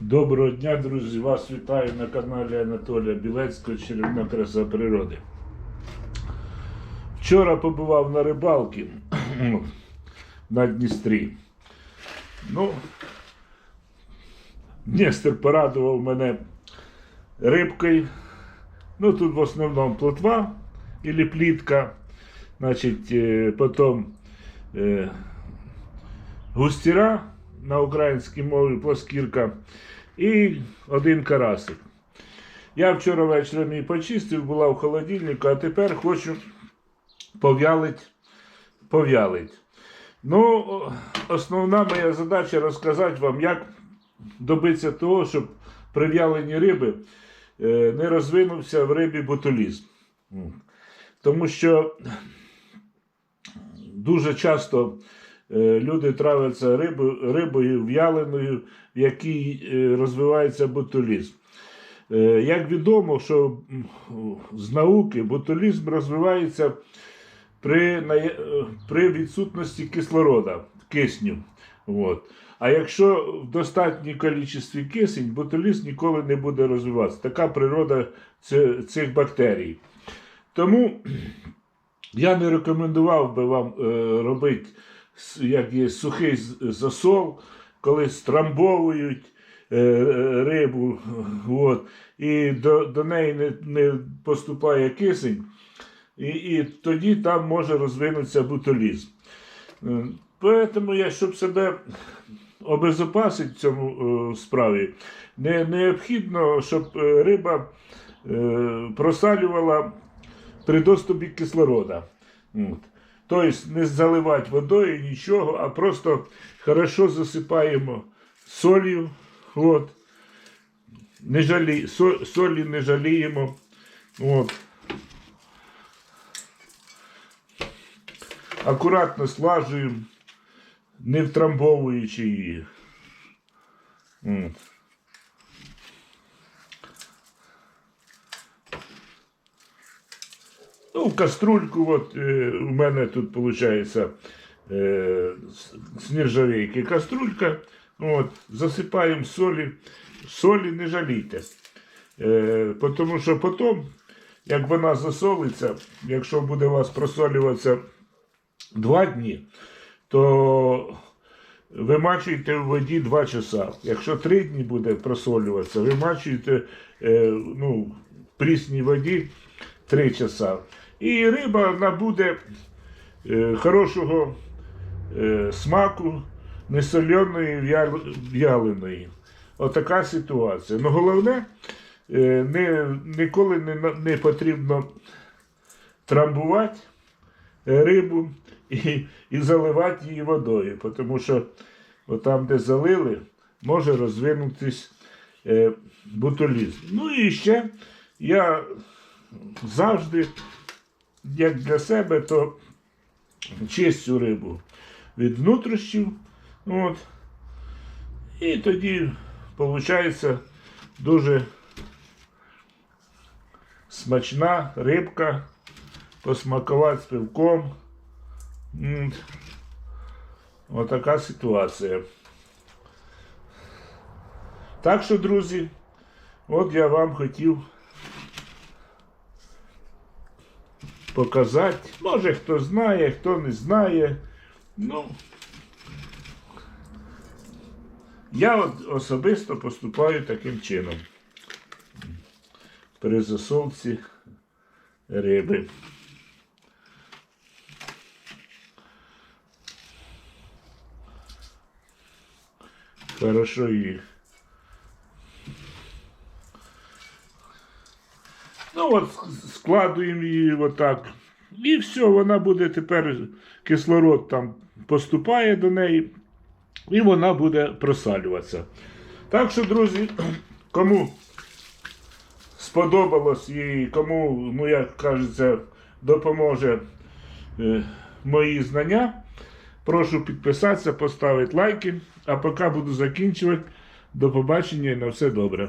Доброго дня, друзі! Вас вітаю на каналі Анатолія Білецького Чарівна краса природи. Вчора побував на рибалці на Дністрі. Ну, Дністер порадував мене рибкою. Ну, тут в основному плотва или плітка. Значить, е, потім е, густіра на українській мові плоскірка і один карасик. Я вчора вечором її почистив, була в холодильнику, а тепер хочу пов'ялить. пов'ялить. Ну, основна моя задача розказати вам, як добитися того, щоб при в'яленні риби е, не розвинувся в рибі ботулізм. Тому що дуже часто люди травляться рибою, рибою в'яленою, в якій е, розвивається ботулізм. Е, Як відомо, що з науки ботулізм розвивається при, е, при відсутності кислорода, кисню. От. А якщо в достатній кількості кисень, ботулізм ніколи не буде розвиватися. Така природа цих бактерій. Тому я не рекомендував би вам е, робити як є, сухий засол, коли страмбовують е, е, рибу, от, і до, до неї не, не поступає кисень, і, і тоді там може розвинутися бутулізм. Е, Поэтому я, щоб себе обезопасити в цьому справі, не, необхідно, щоб риба просалювала при доступі кислорода. От. Тобто не заливати водою, нічого, а просто хорошо засипаємо солью. От. Не жалі, солі не жаліємо. От. Акуратно слажуємо, не втрамбовуючи її. От. Ну, в каструльку, от е, у мене тут виходить е, с- з нержавейки каструлька. От, засипаємо солі. Солі не жалійте. Е, тому що потім, як вона засолиться, якщо буде у вас просолюватися два дні, то вимачуйте в воді 2 часа. Якщо 3 дні буде просолюватися, вимачуйте е, ну, в прісній воді 3 часа. І риба набуде е, хорошого е, смаку, несоленої в'яленої. Отака ситуація. Ну головне, е, не, ніколи не, не потрібно трамбувати рибу і, і заливати її водою, тому що там, де залили, може розвинутись е, бутулізм. Ну і ще я завжди, як для себе, то чистю рибу від внутрішнів. От. І тоді виходить дуже смачна рибка, посмакувати з пивком. Отака ситуація. Так що, друзі, от я вам хотів показати. Може хто знає, хто не знає. Ну, я от особисто поступаю таким чином. При засолці риби. Хорошо її. От складуємо її отак. І все, вона буде тепер кислород там поступає до неї, і вона буде просалюватися. Так що, друзі, кому сподобалось і кому, ну як кажеться, допоможе е, мої знання, прошу підписатися, поставити лайки. А поки буду закінчувати. До побачення і на все добре.